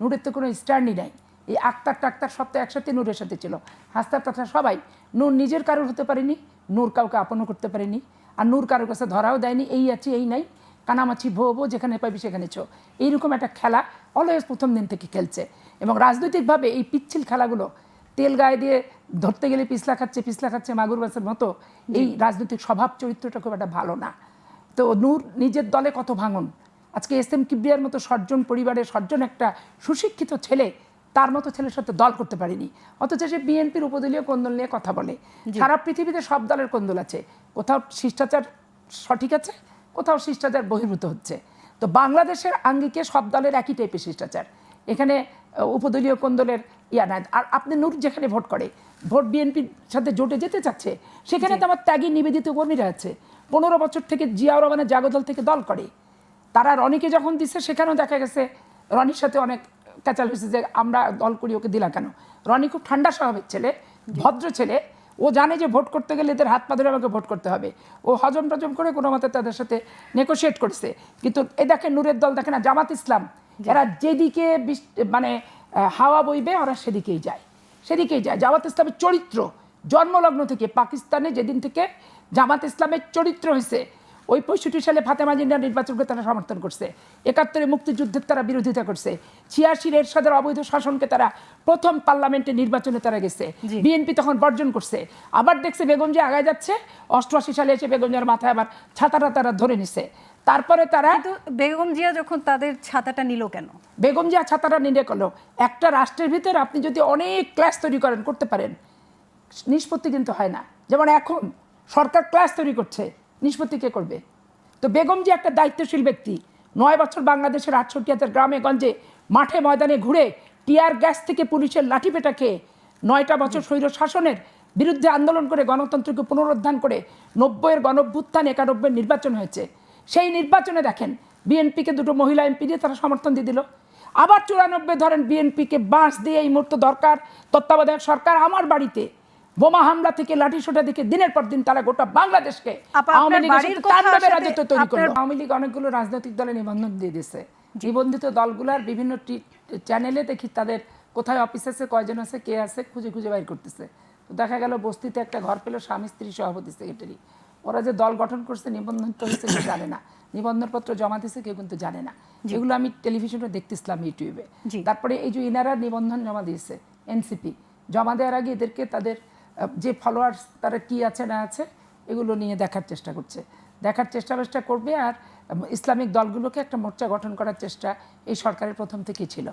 নূরের তো কোনো স্ট্যান্ডই নাই। এই আক্তার টাক্তার সব তো একসাথে নূরের সাথে ছিল। হাস্তার টাক্তার সবাই। নূর নিজের কারোর হতে পারেনি নূর কাউকে আপনও করতে পারেনি আর নূর কারোর কাছে ধরাও দেয়নি এই আছে এই নাই। কানামাছি ভো ভো যেখানে পাবি সেখানে চো এইরকম একটা খেলা অলওয়েজ প্রথম দিন থেকে খেলছে। এবং রাজনৈতিকভাবে এই পিচ্ছিল খেলাগুলো তেল গায়ে দিয়ে ধরতে গেলে পিছলা খাচ্ছে পিছলা খাচ্ছে মাগুর মাছের মতো এই রাজনৈতিক স্বভাব চরিত্রটা খুব একটা ভালো না। তো নূর নিজের দলে কত ভাঙন আজকে এস এম কিবরিয়ার মতো সজ্জন পরিবারের সজ্জন একটা সুশিক্ষিত ছেলে তার মতো ছেলের সাথে দল করতে পারেনি। অথচ সে বিএনপির উপদলীয় কোন্দল নিয়ে কথা বলে। সারা পৃথিবীতে সব দলের কোন্দল আছে। কোথাও শিষ্টাচার সঠিক আছে কোথাও শিষ্টাচার বহির্ভূত হচ্ছে। তো বাংলাদেশের আঙ্গিকে সব দলের একই টাইপের শিষ্টাচার। এখানে উপদলীয় কোন্দলের ইয়া নাই। আর আপনি নূর যেখানে ভোট করে ভোট বিএনপির সাথে জোটে যেতে চাচ্ছে সেখানে তো আমার ত্যাগী নিবেদিত কর্মীরা আছে। পনেরো বছর থেকে জিয়াউর রহমানের জাগদল থেকে দল করে। তারা রনিকে যখন দিচ্ছে সেখানেও দেখা গেছে রনির সাথে অনেক ক্যাচাল হয়েছে যে আমরা দল করি ওকে দিলা কেন? রনি খুব ঠান্ডা স্বভাবের ছেলে ভদ্র ছেলে। ও জানে যে ভোট করতে গেলে এদের হাত পা ধরে আমাকে ভোট করতে হবে। ও হজম টজম করে কোনো মতে তাদের সাথে নেগোশিয়েট করছে। কিন্তু এ দেখে নূরের দল দেখে না জামাত ইসলাম। এরা যেদিকে মানে হাওয়া বইবে ওরা সেদিকেই যায়। সেদিকেই যায়। জামাত ইসলামের চরিত্র জন্মলগ্ন থেকে পাকিস্তানে যেদিন থেকে জামাত ইসলামের চরিত্র হয়েছে ওই পঁয়ষট্টি সালে ফাতেমা জিন্নার নির্বাচনকে তারা সমর্থন করছে। একাত্তরে মুক্তিযুদ্ধের তারা বিরোধিতা করছে। ছিয়াশির এরশাদের অবৈধ শাসনকে তারা প্রথম পার্লামেন্টে নির্বাচনে তারা গেছে। বিএনপি তখন বর্জন করছে। আবার দেখছে বেগম যে আগায় যাচ্ছে অষ্টআশি সালে এসে বেগম জিয়ার মাথায় আবার ছাতাটা তারা ধরে নিছে। তারপরে তারা বেগম জিয়া যখন তাদের ছাতাটা নিল কেন? বেগম জিয়া ছাতাটা নিলে করল একটা রাষ্ট্রের ভিতরে আপনি যদি অনেক ক্লাস তৈরি করেন করতে পারেন। নিষ্পত্তি কিন্তু হয় না। যেমন এখন সরকার ক্লাস তৈরি করছে। নিষ্পত্তি কে করবে? তো বেগম যে একটা দায়িত্বশীল ব্যক্তি, নয় বছর বাংলাদেশের আটষট্টি হাজার গ্রামে গঞ্জে মাঠে ময়দানে ঘুরে টিয়ার গ্যাস থেকে পুলিশের লাঠি পেটা খেয়ে নয়টা বছর স্বৈর শাসনের বিরুদ্ধে আন্দোলন করে গণতন্ত্রকে পুনরুদ্ধার করে নব্বইয়ের গণভ্যুত্থান একানব্বই নির্বাচন হয়েছে। সেই নির্বাচনে দেখেন, বিএনপিকে দুটো মহিলা এমপি দিয়ে তারা সমর্থন দিয়ে দিল। আবার চুরানব্বই ধরেন বিএনপিকে বাঁশ দিয়ে এই মুহূর্তে দরকার। তত্ত্বাবধায়ক সরকার আমার বাড়িতে বোমা হামলা থেকে লাঠি সোটা থেকে দিনের পর দিন তারা গোটা বাংলাদেশকে আওয়ামী লীগের রাজত্ব তৈরি করল। আওয়ামী লীগ অনেকগুলো রাজনৈতিক দলে নিবন্ধন দিয়ে দিছে। নিবন্ধিত দলগুলার বিভিন্ন চ্যানেলে দেখি তাদের কোথায় অফিস আছে কয়জন আছে কে আছে খুঁজে খুঁজে বাইর করতেছে। তো দেখা গেল বস্তিতে একটা ঘর পেল স্বামী স্ত্রী সভাপতি সেক্রেটারি ওরা যে দল গঠন করছে নিবন্ধন তো হয়েছে কেউ জানে না। নিবন্ধনপত্র জমা দিছে কেউ কিন্তু জানে না। যেগুলো আমি টেলিভিশনে দেখতেছিলাম ইউটিউবে তারপরে এই যে ইনারা নিবন্ধন জমা দিয়েছে এনসিপি জমা দেওয়ার আগে এদেরকে তাদের যে ফলোয়ার্স তারা কি আছে না আছে, এগুলো নিয়ে দেখার চেষ্টা করছে। দেখার চেষ্টা বেষ্টা করবে আর ইসলামিক দলগুলোকে একটা মোর্চা গঠন করার চেষ্টা এই সরকারের প্রথম থেকেই ছিল।